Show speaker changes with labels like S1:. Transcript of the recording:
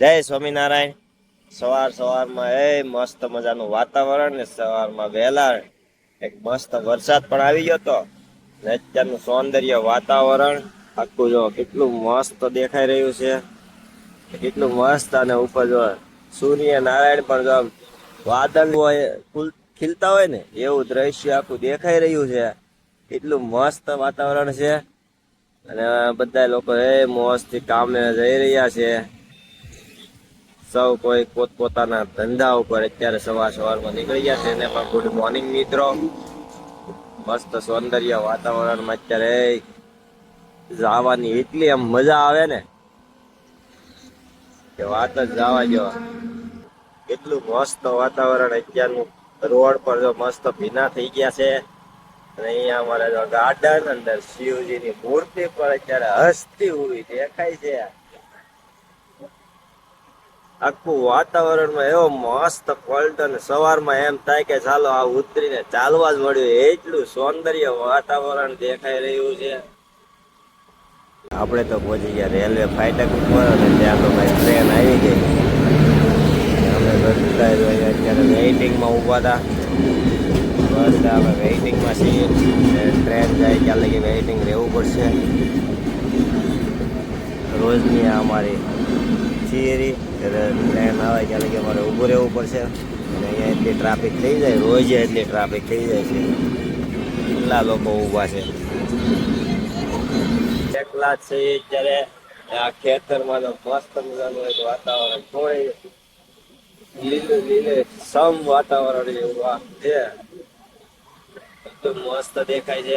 S1: જય સ્વામિનારાયણ. સવાર સવારમાં, એ મસ્ત મજાનું વાતાવરણ ને સવારમાં વહેલા એક મસ્ત વરસાદ પણ આવી ગયો તો. ને અત્યારનું સૌંદર્ય વાતાવરણ, આખું જો કેટલું મસ્ત દેખાઈ રહ્યું છે. કેટલું મસ્ત અને ઉપર જો સૂર્ય નારાયણ પણ જો વાદળ હોય ખીલતા હોય ને, એવું દ્રશ્ય આખું દેખાઈ રહ્યું છે. કેટલું મસ્ત વાતાવરણ છે. અને બધા લોકો એ મોજથી કામે જઈ રહ્યા છે. સૌ કોઈ પોતપોતાના ધંધા ઉપર અત્યારે સવાર સવારમાં નીકળી ગયા છે. એને પણ ગુડ મોર્નિંગ મિત્રો. મસ્ત સૌંદર્ય વાતાવરણમાં અત્યારે જવાની એટલી આમ મજા આવે ને કે વાત જ જવા જો કેટલું મસ્ત વાતાવરણ અત્યારનું. રોડ પર જો મસ્ત ભીના થઈ ગયા છે. અને અહીંયા અમારે ગાર્ડન અંદર શિવજીની મૂર્તિ પર અત્યારે હસતી ઊભી દેખાય છે. આખું વાતાવરણમાં એવો મસ્ત પલટ અને સવારમાં એમ થાય કે ચાલો આ ઉતરીને ચાલવા જ મળ્યું. એટલું સૌંદર્ય વાતાવરણ દેખાઈ રહ્યું છે. આપણે તો પહોંચી ગયા રેલવે ફાટક ઉપર અને ત્યાં તો ભાઈ ટ્રેન આવી ગઈ. અમે બધા અત્યારે વેઇટિંગમાં ઊભા હતા. બસ અમે વેઇટિંગમાં છીએ. ટ્રેન જાય ત્યાં લગી વેઇટિંગ રહેવું પડશે. રોજની આ અમારી થિયરી ટાઈમ આવે ત્યારે કે અમારે ઊભું રહેવું પડશે. અને અહીંયા એટલી ટ્રાફિક થઈ જાય, રોજ એટલી ટ્રાફિક થઈ જાય છે. કેટલા લોકો ઊભા છે. એકલા છે અત્યારે આ ખેતરમાં તો મસ્ત મજાનું એક વાતાવરણ થોડી લીલું, લીલે, સમ વાતાવરણ એવું છે. એકદમ મસ્ત દેખાય છે.